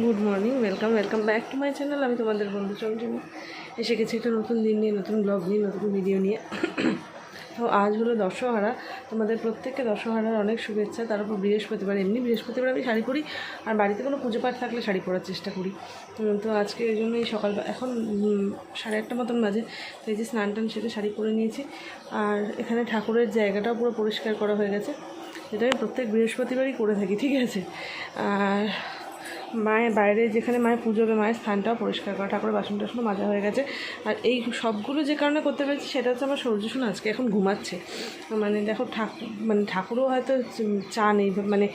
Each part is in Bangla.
Good morning welcome welcome back to my channel আমি তোমাদের বন্ধু চঞ্চল। এসে গেছি একটা নতুন দিন নিয়ে, নতুন ব্লগ নিয়ে, নতুন ভিডিও নিয়ে। তো আজ হলো দশহারা। তোমাদের প্রত্যেককে দশহারার অনেক শুভেচ্ছা। তার উপর বৃহস্পতিবার, এমনি বৃহস্পতিবার আমি শাড়ি পরি। আর বাড়িতে কোনো পুজো পাঠ থাকলে শাড়ি পরার চেষ্টা করি। তো আজকে এই জন্যই সকাল এখন সাড়ে আটটা মতন বাজে। তো এই যে স্নান টান সেরে শাড়ি পরে নিয়েছি। আর এখানে ঠাকুরের জায়গাটাও পুরো পরিষ্কার করা হয়ে গেছে। এটা আমি প্রত্যেক বৃহস্পতিবারই করে থাকি, ঠিক আছে? আর মায়ের বাইরে যেখানে মায়ের পুজো হবে, মায়ের স্থানটাও পরিষ্কার করা, ঠাকুরের বাসন টাসনও মাজা হয়ে গেছে। আর এই সবগুলো যে কারণে করতে পেরেছি সেটা হচ্ছে আমার সূর্য শোনা আজকে এখন ঘুমাচ্ছে। মানে দেখো ঠাকুর মানে ঠাকুরও হয়তো চা নেই মানে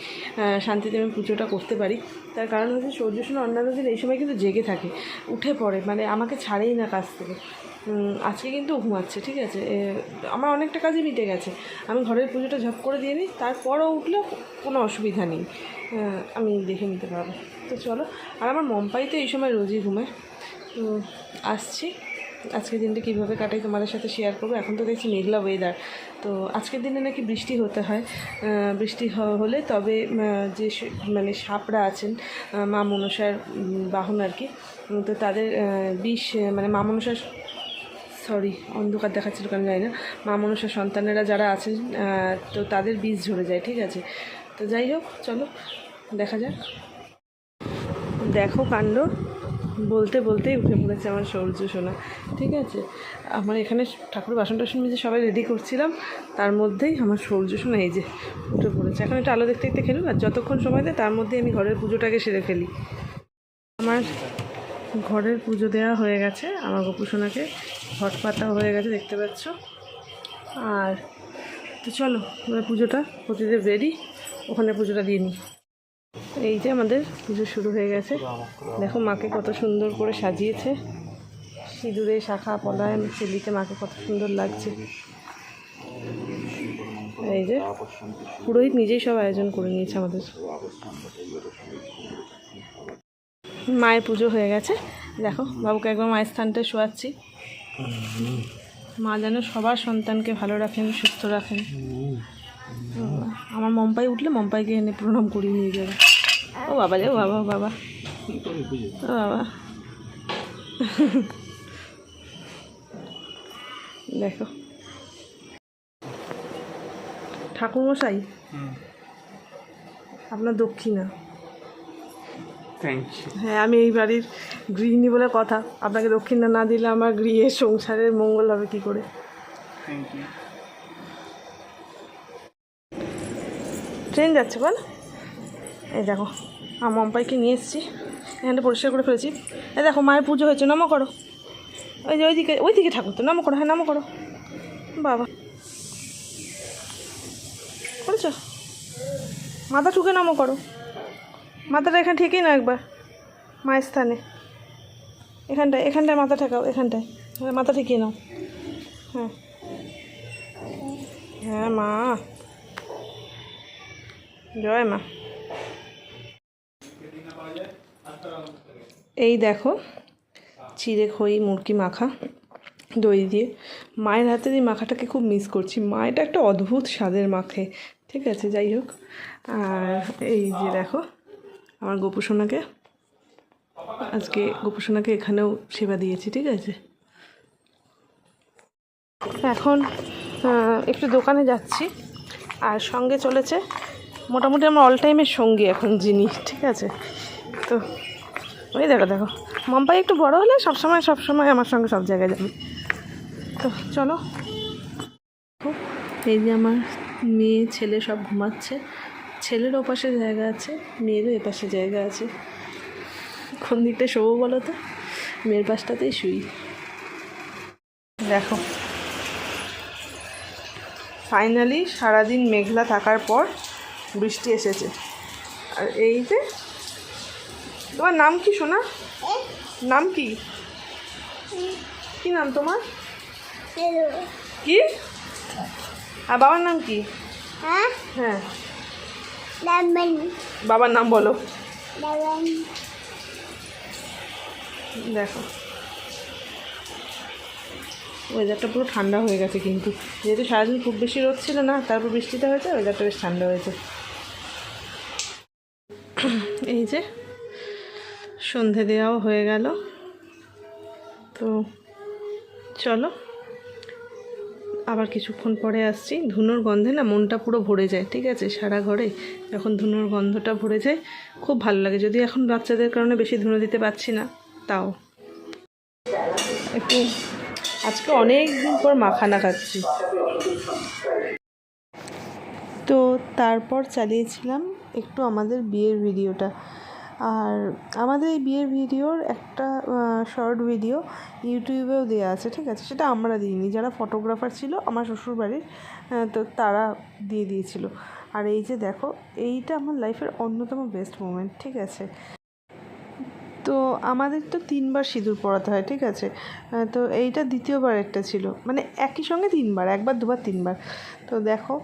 শান্তিতে আমি পুজোটা করতে পারি। তার কারণ হচ্ছে সূর্য শোনা অন্যান্য দিন এই সময় কিন্তু জেগে থাকে, উঠে পড়ে মানে আমাকে ছাড়েই না কাজ থেকে। আজকে কিন্তু ঘুমাচ্ছে, ঠিক আছে? আমার অনেকটা কাজই মিটে গেছে। আমি ঘরের পুজোটা ঝপ করে দিয়ে নিই, তারপরও উঠলেও কোনো অসুবিধা নেই। আমি দেখে নিতে পারব। তো চলো, আর আমার মম্পাই তো এই সময় রোজই ঘুমায়। তো, আসছি। আজকের দিনটা কীভাবে কাটাই তোমাদের সাথে শেয়ার করব। এখন তো দেখছি মেঘলা ওয়েদার তো আজকের দিনে নাকি বৃষ্টি হতে হয়। বৃষ্টি হলে তবে যে মানে সাপরা আছেন মা মনসার বাহন আর কি তো তাদের বিষ মানে মা মনসার সরি অন্ধকার দেখাচ্ছিল কেন জানি না। মা মনসার সন্তানেরা যারা আছেন তো তাদের বীজ ঝরে যায়, ঠিক আছে? তো যাই হোক, চলো, দেখা যাক। দেখো কাণ্ড। বলতে বলতেই উঠে পড়েছে আমার সৌর্য সোনা। ঠিক আছে? আমার এখানে ঠাকুর বাসন টাসন মেজে সবাই রেডি করছিলাম। তার মধ্যেই আমার সৌর্য সোনা এই যে উঠে পড়েছে। এখন একটু আলো দেখতে দেখতে খেলুক আর যতক্ষণ সময় দেয় তার মধ্যে আমি ঘরের পুজোটাকে সেরে ফেলি। আমার ঘরের পুজো দেওয়া হয়ে গেছে। আমার গোপুসোনাকে ঘট পাতা হয়ে গেছে, দেখতে পাচ্ছ? আর তো চলো পুজোটা প্রতিদেব রেডি ওখানে পুজোটা দিয়ে নিই। এই যে আমাদের পুজো শুরু হয়ে গেছে। দেখো মাকে কত সুন্দর করে সাজিয়েছে। সিঁদুরে, শাখা পলায়ন চেলিতে মাকে কত সুন্দর লাগছে। এই যে পুরোহিত নিজেই সব আয়োজন করে নিয়েছে আমাদের। মায়ের পুজো হয়ে গেছে। দেখো, বাবুকে একবার মায়ের স্থানটা শোয়াচ্ছি। মা যেন সবার সন্তানকে ভালো রাখেন, সুস্থ রাখেন। আমার মম্পাই উঠলে মম্পাইকে এনে প্রণাম করিয়ে নিয়ে যাবে। ও বাবা রে ও বাবা বাবা। ও বাবা। দেখো। ঠাকুরমশাই আপনার দক্ষিণা। হ্যাঁ আমি এই বাড়ির গৃহিণী বলে কথা। আপনাকে দক্ষিণা না দিলে আমার গৃহের সংসারের মঙ্গল হবে কি করে? ট্রেন যাচ্ছে বল। এই দেখো আমার মম্পাইকে নিয়ে এসেছি। এখানটা পরিষ্কার করে ফেলেছি। এই দেখো, মায়ের পুজো হয়েছে, নামো করো। ওই যে ওইদিকে ওইদিকে ঠাকুর তো, নামো করো হ্যাঁ নামো করো। বাবা। করেছ? মাথা ঠুকে নামো করো। মাথাটা এখানে ঠিকই না একবার, মায়ের স্থানে। এখানটায় এখানটায় মাথা ঠেকাও, এখানটায়। মাথা ঠেকিয়ে নাও। হ্যাঁ। হ্যাঁ মা। জয় মা। এই দেখো, চিড়ে খই মুরকি মাখা, দই দিয়ে। মায়ের হাতের এই মাখাটাকে খুব মিস করছি। মা, এটা একটা অদ্ভুত স্বাদের মাখে। ঠিক আছে, যাই হোক। আর এই যে দেখো, আমার গোপুসোনাকে আজকে গোপুসোনাকে এখানেও সেবা দিয়েছি, ঠিক আছে? এখন একটু দোকানে যাচ্ছি। আর সঙ্গে চলেছে মোটামুটি আমার অল টাইমের সঙ্গী এখন জিনিস ঠিক আছে? তো। ওই দেখো দেখো। মাম্পাই একটু বড় হলে সব সময় সব সময় আমার সঙ্গে সব জায়গায় যাবে। তো চলো। এই যে আমার মেয়ে ছেলে সব ঘুমাচ্ছে। ছেলের ওপাশে জায়গা আছে মেয়েরও এপাশে জায়গা আছে। কোন দিকটা শোবো বলো তো? মেয়ের পাশটাতেই শুই। দেখো। ফাইনালি সারাদিন মেঘলা থাকার পর বৃষ্টি এসেছে। আর এই যে তোমার নাম কি সোনা? নাম কি? কি? নাম তোমার? কি? আর বাবার নাম কি? হ্যাঁ? হ্যাঁ। বাবার নাম বলো। দেখো। ওয়েদারটা পুরো ঠান্ডা হয়ে গেছে কিন্তু। যেহেতু সারাদিন খুব বেশি রোদ ছিল না তারপর বৃষ্টিটা হয়েছে ওয়েদারটা বেশ ঠান্ডা হয়েছে। এই যে সন্ধে দেওয়াও হয়ে গেল। তো চলো, আবার কিছুক্ষণ পরে আসছি। ধুনোর গন্ধে না মনটা পুরো ভরে যায়, ঠিক আছে? সারা ঘরে যখন ধুনোর গন্ধটা ভরে যায়, খুব ভালো লাগে। যদি এখন বাচ্চাদের কারণে বেশি ধুনো দিতে পারছি না, তাও। একটু, আজকে অনেক দিন পর মাখানা খাচ্ছি। তো তারপর চালিয়েছিলাম একটু আমাদের বিয়ের ভিডিওটা। আর আমাদের এই বিয়ের ভিডিওর একটা শর্ট ভিডিও ইউটিউবেও দেওয়া আছে, ঠিক আছে? সেটা আমরা দিইনি। যারা ফটোগ্রাফার ছিল, আমার শ্বশুরবাড়ির তো তারা দিয়ে দিয়েছিল। আর এই যে দেখো, এইটা আমার লাইফের অন্যতম বেস্ট মোমেন্ট ঠিক আছে? তো আমাদের তো তিনবার সিঁদুর পরাতে হয়, ঠিক আছে? তো এইটা দ্বিতীয়বার একটা ছিল। মানে একই সঙ্গে তিনবার, একবার, দুবার, তিনবার। তো দেখো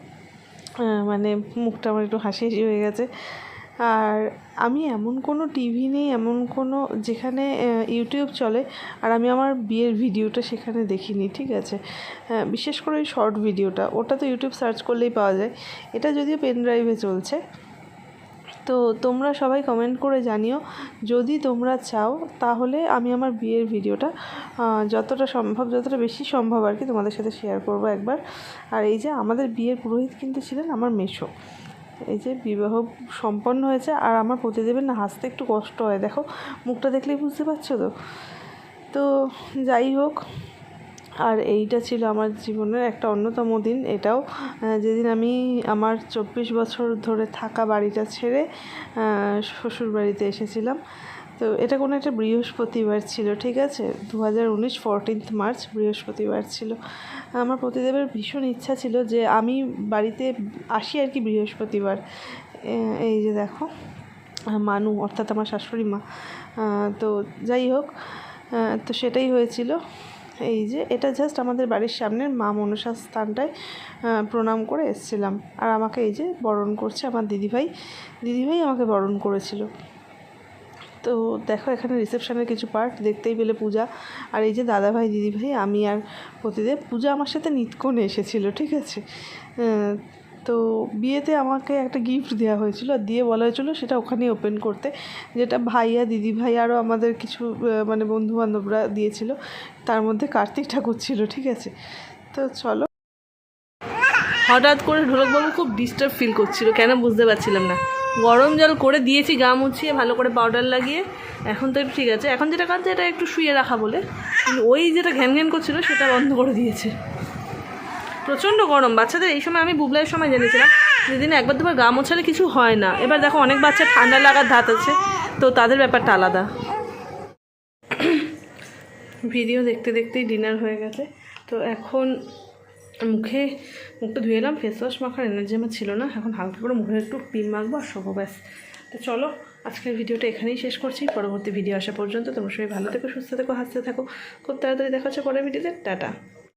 মানে মুখটা আমার একটু হাসি হাসি হয়ে গেছে। আর আমি এমন কোনো টিভি নেই এমন কোনো যেখানে ইউটিউব চলে আর আমি আমার বিয়ের ভিডিওটা সেখানে দেখিনি ঠিক আছে? হ্যাঁ, বিশেষ করে ওই শর্ট ভিডিওটা ওটা তো ইউটিউব সার্চ করলেই পাওয়া যায়। এটা যদিও পেন ড্রাইভে চলছে। তো তোমরা সবাই কমেন্ট করে জানিও যদি তোমরা চাও তাহলে আমি আমার বিয়ের ভিডিওটা যতটা সম্ভব যতটা বেশি সম্ভব আর কি তোমাদের সাথে শেয়ার করব একবার। আর এই যে আমাদের বিয়ের পুরোহিত কিন্তু ছিলেন আমার মেশো এই যে বিবাহ সম্পন্ন হয়েছে আর আমার প্রতিদেবের না হাসতে একটু কষ্ট হয়। দেখো, মুখটা দেখলেই বুঝতে পারছ তো? তো যাই হোক, আর এইটা ছিল আমার জীবনের একটা অন্যতম দিন। এটাও যেদিন আমি আমার চব্বিশ বছর ধরে থাকা বাড়িটা ছেড়ে শ্বশুর বাড়িতে এসেছিলাম। তো এটা কোনো একটা বৃহস্পতিবার ছিল, ঠিক আছে? দু হাজার উনিশ ফোরটিন্থ মার্চ বৃহস্পতিবার ছিল। আমার প্রতিদেবের ভীষণ ইচ্ছা ছিল যে আমি বাড়িতে আসি আর কি বৃহস্পতিবার। এই যে দেখো, মানু, অর্থাৎ আমার শাশুড়ি মা। তো যাই হোক তো সেটাই হয়েছিল। এই যে এটা জাস্ট আমাদের বাড়ির সামনের মা মনসা স্থানটায় প্রণাম করে এসেছিলাম। আর আমাকে এই যে বরণ করছে আমার দিদিভাই। দিদিভাই আমাকে বরণ করেছিল। তো দেখো এখানে রিসেপশানের কিছু পার্ট দেখতেই পেলে পূজা। আর এই যে দাদাভাই, দিদিভাই, আমি আর প্রতিদেব পূজা আমার সাথে নিতকোণে এসেছিল, ঠিক আছে? তো বিয়েতে আমাকে একটা গিফট দেওয়া হয়েছিল। আর দিয়ে বলা হয়েছিল সেটা ওখানেই ওপেন করতে। যেটা ভাইয়া দিদি ভাই আরও আমাদের কিছু মানে বন্ধু বান্ধবরা দিয়েছিল। তার মধ্যে কার্তিক ঠাকুর ছিল, ঠিক আছে? তো চলো। হঠাৎ করে ঢোলকবাবু খুব ডিস্টার্ব ফিল করছিল, কেন বুঝতে পারছিলাম না। গরম জল করে দিয়েছি, গা মুছিয়ে ভালো করে পাউডার লাগিয়ে। এখন তো ঠিক আছে। এখন যেটা কাঁদছে, এটা একটু শুয়ে রাখা বলে। ওই যেটা ঘ্যান ঘ্যান করছিল, সেটা বন্ধ করে দিয়েছে। প্রচণ্ড গরম। বাচ্চাদের এই সময় আমি বুবলাইয়ের সময় জেনেছিলাম, যেদিন একবার দুবার গা মোছালে কিছু হয় না। এবার দেখো অনেক বাচ্চা ঠান্ডা লাগার ধাত আছে, তো তাদের ব্যাপারটা আলাদা। ভিডিও দেখতে দেখতেই ডিনার হয়ে গেছে। তো এখন মুখে মুখটা ধুয়ে এলাম ফেস ওয়াশ মাখার এনার্জি আমার ছিল না, এখন হালকা করে মুখে একটু পিন মাখবো আর শোবো ব্যাস। তো চলো, আজকের ভিডিওটা এখানেই শেষ করছি, পরবর্তী ভিডিও আসা পর্যন্ত। তোমরা সবাই ভালো থেকো, সুস্থ থেকো, হাসতে থাকো। খুব তাড়াতাড়ি দেখা হচ্ছে পরের ভিডিওতে টাটা।